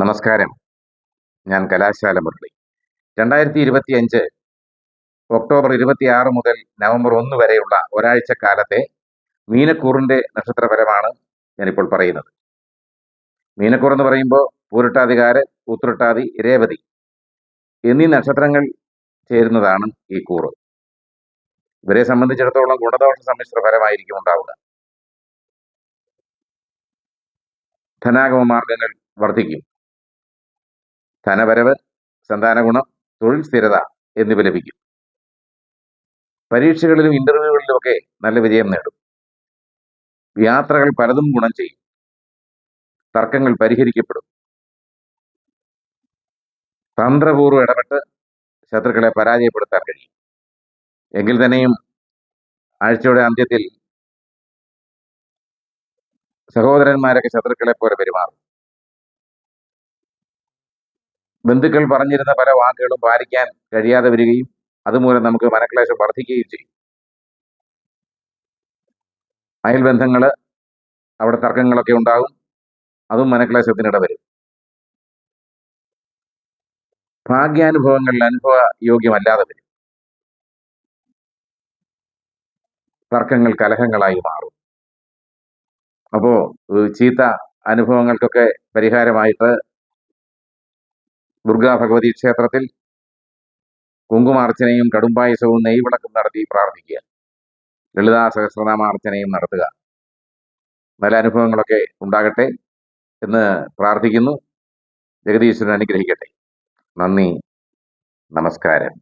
നമസ്കാരം. ഞാൻ കലാശാല മുരളി. രണ്ടായിരത്തി ഇരുപത്തി അഞ്ച് ഒക്ടോബർ ഇരുപത്തിയാറ് മുതൽ നവംബർ ഒന്ന് വരെയുള്ള ഒരാഴ്ച കാലത്തെ മീനക്കൂറിന്റെ നക്ഷത്രപരമാണ് ഞാനിപ്പോൾ പറയുന്നത്. മീനക്കൂർ എന്ന് പറയുമ്പോൾ പൂരട്ടാധികാരൻ ഉത്രട്ടാതി രേവതി എന്നീ നക്ഷത്രങ്ങൾ ചേരുന്നതാണ് ഈ കൂറ്. ഇവരെ സംബന്ധിച്ചിടത്തോളം ഗുണദോഷ സമ്മിശ്ര ഫലമായിരിക്കും ഉണ്ടാവുക. ധനാഗമ മാർഗങ്ങൾ വർദ്ധിക്കും. ധനവരവ് സന്താന ഗുണം തൊഴിൽ സ്ഥിരത എന്നിവ ലഭിക്കും. പരീക്ഷകളിലും ഇന്റർവ്യൂകളിലും ഒക്കെ നല്ല വിജയം നേടും. യാത്രകൾ പലതും ഗുണം ചെയ്യും. തർക്കങ്ങൾ പരിഹരിക്കപ്പെടും. തന്ത്രപൂർവം ഇടപെട്ട് ശത്രുക്കളെ പരാജയപ്പെടുത്താൻ കഴിയും. എങ്കിൽ തന്നെയും ആഴ്ചയുടെ അന്ത്യത്തിൽ സഹോദരന്മാരൊക്കെ ശത്രുക്കളെ പോലെ പെരുമാറും. ബന്ധുക്കൾ പറഞ്ഞിരുന്ന പല വാക്കുകളും പാലിക്കാൻ കഴിയാതെ വരികയും അതുമൂലം നമുക്ക് മനക്ലേശം വർദ്ധിക്കുകയും ചെയ്യും. അയൽബന്ധങ്ങൾ അവിടെ തർക്കങ്ങളൊക്കെ ഉണ്ടാകും. അതും മനക്ലേശത്തിനിട വരും. ഭാഗ്യാനുഭവങ്ങളിൽ അനുഭവ യോഗ്യമല്ലാതെ വരും. തർക്കങ്ങൾ കലഹങ്ങളായി മാറും. അപ്പോ ചീത്ത അനുഭവങ്ങൾക്കൊക്കെ പരിഹാരമായിട്ട് ദുർഗാ ഭഗവതി ക്ഷേത്രത്തിൽ കുങ്കുമാർച്ചനയും കടുംപായസവും നെയ്വിളക്കും നടത്തി പ്രാർത്ഥിക്കുക. ലളിതാ സഹസ്രനാമാർച്ചനയും നടത്തുക. നല്ല അനുഭവങ്ങളൊക്കെ ഉണ്ടാകട്ടെ എന്ന് പ്രാർത്ഥിക്കുന്നു. ജഗദീശ്വരൻ അനുഗ്രഹിക്കട്ടെ. നന്ദി. നമസ്കാരം.